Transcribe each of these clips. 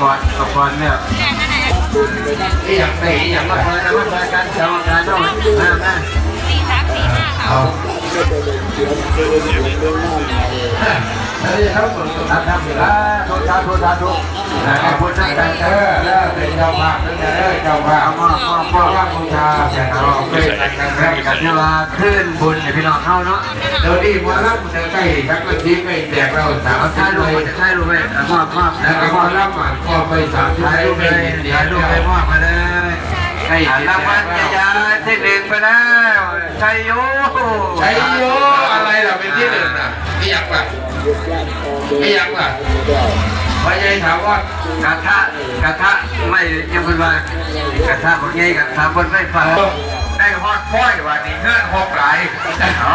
ก่อนเอาก่อนเนี่ยไอ้อย่างไอ้อย่างมาเปิดนะมาเปิดกันเจ้าการต้องมามาสี่สามสี่ห้าค่ะ เอาเฮ้ยครับทำทำอยู่แล้วโทษทาโทษทาโทษขอบคุณนะครัเออแล้วเป็นเจ้าภาพเป็นเจ้าภาพมอบมอบมอบว่าบูชาแต่เราเป็นกันกกันที่ว่าขึ้นบุญพี่น้องเขาเนาะเดี๋ยวนี้มารับจะใกล้ชักกะทิไม่แจกเราสามสิบเลยใช่รู้ไหมมอบมอบแล้วก็มอบรับมาก็ไปสามสิบเลยเดี๋ยวดูไปมอบมาเลยไอ้รางวัลใหญ่ที่หนึ่งไปแล้วชัยโยใช้โย อะไรล่ะเป็นที่หนึ่งน่ะไม่อยากล่ะไม่อยากล่ะพยายถามว่ากระทะกระทะไม่ยังเป็นว่ากระทะพวกนี้กระทะบนไม่ฟังได้ฮอดพ้อยว่านี่เงื่อนหกหลายเอา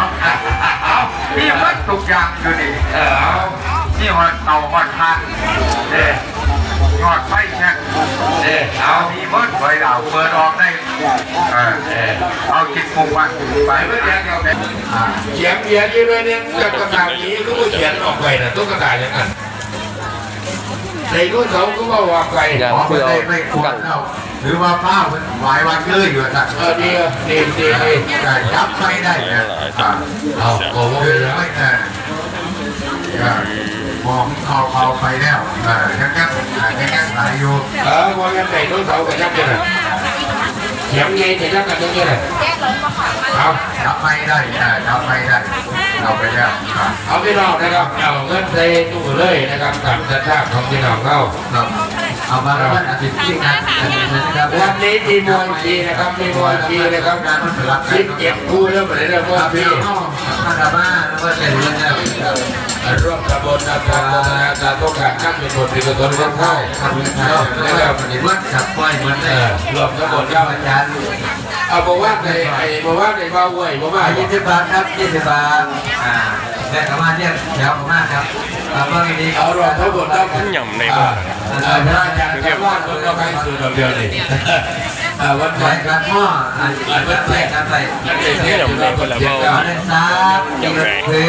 เอานี่มัดทุกอย่างอยู่นี่เออเอานี่ฮอดเตาฮอดทานเด้ ฮอดไฟแช็กเด้เอานี่มัดไฟดาเปิดออกได้เออเออเอาคิดมุมว่าไปเมื่อเดียวกันเขียนเขียนอยู่ด้วยเนี่ยกับกระดาษนี้ก็เขียนออกไปนะตุ๊กตาอย่างนั้นในรุ่นเขาก็ว่าว่าไปขอไม่ได้ไม่ควรเข้าหรือว่าป้ามันหวายวันเลืออยู่สักเออดีดีดีดีแต่ยับไม่ได้นะเอาโอ้โหไม่แต่ มองเขาเขาไปแล้วเออยังยังยังยังไหลอยู่เออว่ากันในรุ่นเขาก็ยับกันนะเขียนไงแต่ยับกันตรงนี้นะแยกล้มมาค่ะเอายับไม่ได้ยับไม่ได้เอาไปแล้วเอาพี่น้องนะครับเอาเงินใส่ตู้เลยนะครับตามสัญชาติของพี่น้องเขา เอามาแล้วอาทิตย์ที่งานนะครับวันนี้ทีมวยทีนะครับทีมวยทีนะครับงานมันสิบเจ็ดคู่แล้วมเลยนะพ่อพี่มาดามาแล้วก็เสร็จแล้วเนี่ยร่วมกระบวนการพัฒนาการต้องการขั้นเป็นบทเป็นตัวคนเข้าทำงานแล้วก็ปฏิบัติกับป้อยเหมือนเอเดิอมรวมกระบวนเจ้าการอาจารย์เอาบอกว่าในไอ้บอกว่าในบ้าเว้ยบอกว่ายี่สิบบาทครับยี่สิบบาทอ่า แม่กมาเนี่ยแถวมากครับเอาเมื่อกี้เอารวมทั้งหมดแล้วหย่ำในอ่าบ้านอ่าพระอาจารย์แก้วว่าคนเราไปสู่ดอกเดียวนี่อ่าวันใส่แรกกันหม้ออ่าวันแรกกันใส่นั่นเองที่เราเราคนละเบาเอาเล่นซ้ายยืนพื้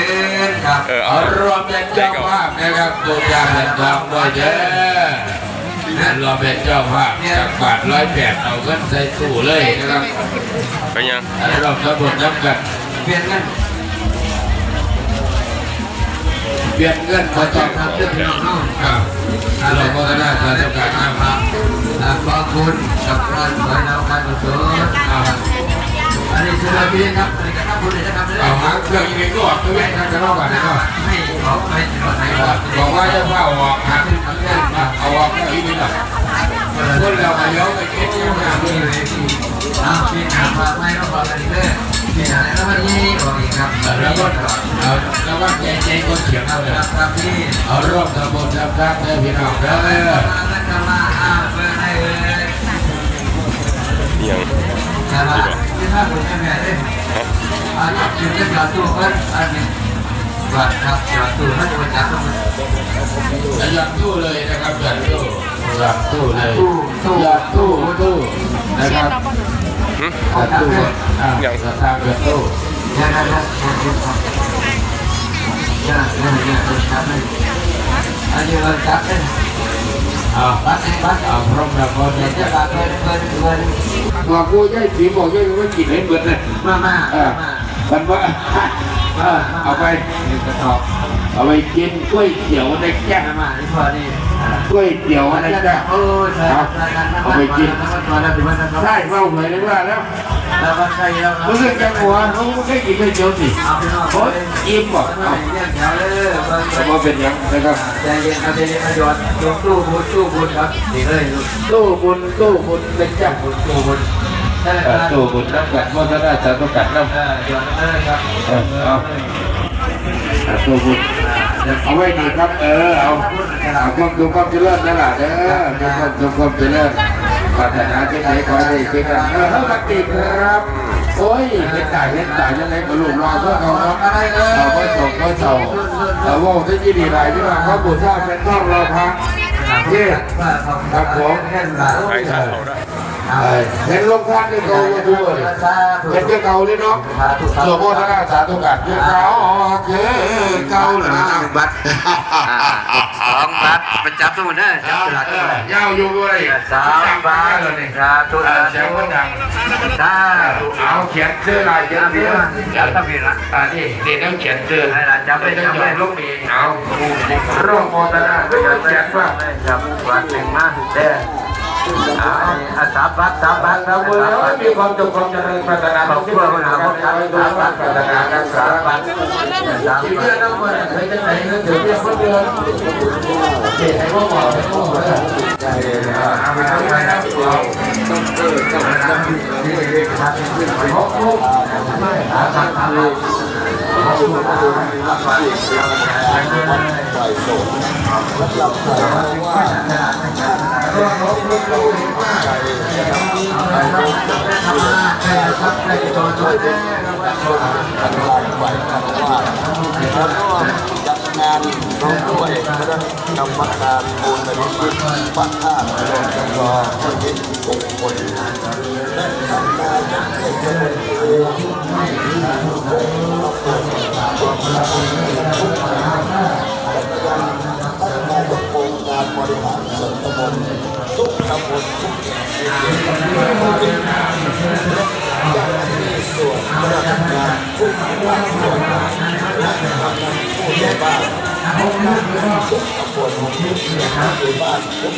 นครับเออเอาเอารวมเป็นเจ้าภาพนะครับตัวอย่างเป็นทองด้วยเด้อรวมเป็นเจ้าภาพจากบาทร้อยแปดเอาเงินใส่ตู้เลยนะครับไปยังอันนี้เราทั้งหมดนับกันเปลี่ยนกัน บียนเงินขอจออบกคครัรับบเรื่องน้องน้องครับเราก็น่าจะทำการงานครับอ่าขอบคุณกับการสวยเราการกุศลอ่าอันนี้คือเราพียงครับอันนี้ก็ทำบุญเลยนะครับเอาหางเครื่องนี้ก็ออกตัวเองกันนอดกกันนะครับให้ขอไปถึงไหนก่อนบอกว่าจะว่าออกหางเครื่องนี้เอาออกแค่อีกนิดหน่อยคนเราไปเยอะไปคิดยังไงมีเลยที่อ้าวพี่ถามาไม่ต้องบอกกันเลยพี่ถาแล้ววันนี้บอกอีกครับแล้วก็ เอาแล้วก็ใจใจคนเขียนเอาเลยครับครับพี่เอาร่วมสมุนรับรักเด้อพี่น้องเด้เอออแล้วก็มาอ้าวเปิดให้เลยยังแต่ว่าที่ถ้าผมจะแม่ได้อันนี้คือจะจอดตู้เพิ่นอันนี้จอดครับจอดตู้ให้ดูจับตู้หยัดตู้เลยนะครับหยัดตู้หยัดตู้เลยหยัดตู้ตู้นะครับหึหยัดตู้อ่าหยัดทางหยัดตู้เนี่ยนะเนี่ยเนี่ยเนี่ยเนี่ยจับเลยอันนี้เราจับเลยเอา บัดบัดเอาพร้อมแล้วพร้อมแล้ววจะบัดเงินเงินเงินบอกกูยายผีบอกยายว่ากินให้เบิดเลยมามาเออมามันว่าเอาไปกระสอบเอาไปกินก๋วยเตี๋ยวในแก้วมาที่พอนี่ก๋วยเตี๋ยวในแก้วโอ้ยใช่เอาไปกินมาแล้วถึงวันกันใช่เล่าเลยนะว่าแล้ว แล้วก็ใช่แล้วครับรู้สึกจังหัวเขาไม่ได้กินก๋วยเตี๋ยวสิเอาไปนอนโอ้ยอิ่มบ่เอาเอาเรื่องแถวเลยแต่ว่าเป็นยังนะครับใจเย็นเอาใจเย็นมาหยอดยกตู้บุญตู้บุญครับดีเลยลูกตู้บุญตู้บุญเป็นเจ้าบุญตู้บุญใช่ไหมคเอ่อรับตู้บุญน้ำกัดวัฒนธรรมกัดน้ำเออหยอดเลยครับเออเอาเอาตู้บุญเอาไว้หน่อยครับเออเอาเอาความสุขความเจริญนั่นแหละเด้อเป็นความสุขความเจริญ ปรารถนาที่ไหนขอให้ได้เป็นกันเออเท่ากันติครับ โอ้ยเห็นตายเห็นตายยังไงก็ลูกรอเพื่อเขาเนาะอะไรเลยเอาไว้ส่งไว้เสาเอาว่าที่ยี่ดีไรที่ว่าเขาบูชาเป็นต้องเราพักเย่ครับผมแค่บาทใช้สา เขาได้เอ้ยเห็นลงท่านที่เขาก็พูดเลยเป็นเจ้าเก่าเลยเนาะหลวงพ่อท่านสาธุการเจ้าเก่าคือเก่าเหรอนะบัตรสองบัตรประจับทั้งหมดเด้อจับตลาดเออยาวอยู่ด้วยสามบาทเลยนี่สาธุเอสาอเสียงธุมันดังสาธุเอาเขียนชื่อลายเขียนจับชื่อะจับตั้งพี่ละอ่านี่นี่ต้องเขียนชื่อให้ละจับไปไม่ต้องจับไปลูกนี้เอาร่วมโมทนาก็ยังเขียนว่าจับวัดหนึ่งมาเด้อ สาบัตรสามบัตรเราเมื่อมีความจงความเจริญพัฒนาขอบคุณมากครับสาบัตพัฒนาการสาบัตสามที่บัเพื่อตนรน้ำมันเคยจะไหนเงินถือเรียกคนเดือนเจ็ดไอ้พวกบอกไอ้พวกเลยเอาไปทำไงนะเราหกลูกอาสาทำเลยร่วมลบลุกลงเห็นว่าใครทำมาใครทำใครโดนด้วยแน่แล้วว่าจัดงาน กรรมการมูลนิธิปักท่าโรงจำลองคนที่ทุกคนและทำนายกเทศมนตรีและก็ยังท่านนายกองค์การ บริหารส่วนตำบลทุกตำบลทุกเขตเขตและเจ้าหน้าที่ส่วนราชการทุกภาคส่วนและกำนันผู้ใหญ่บ้านทุกตำบลทุกหมู่บ้านทุก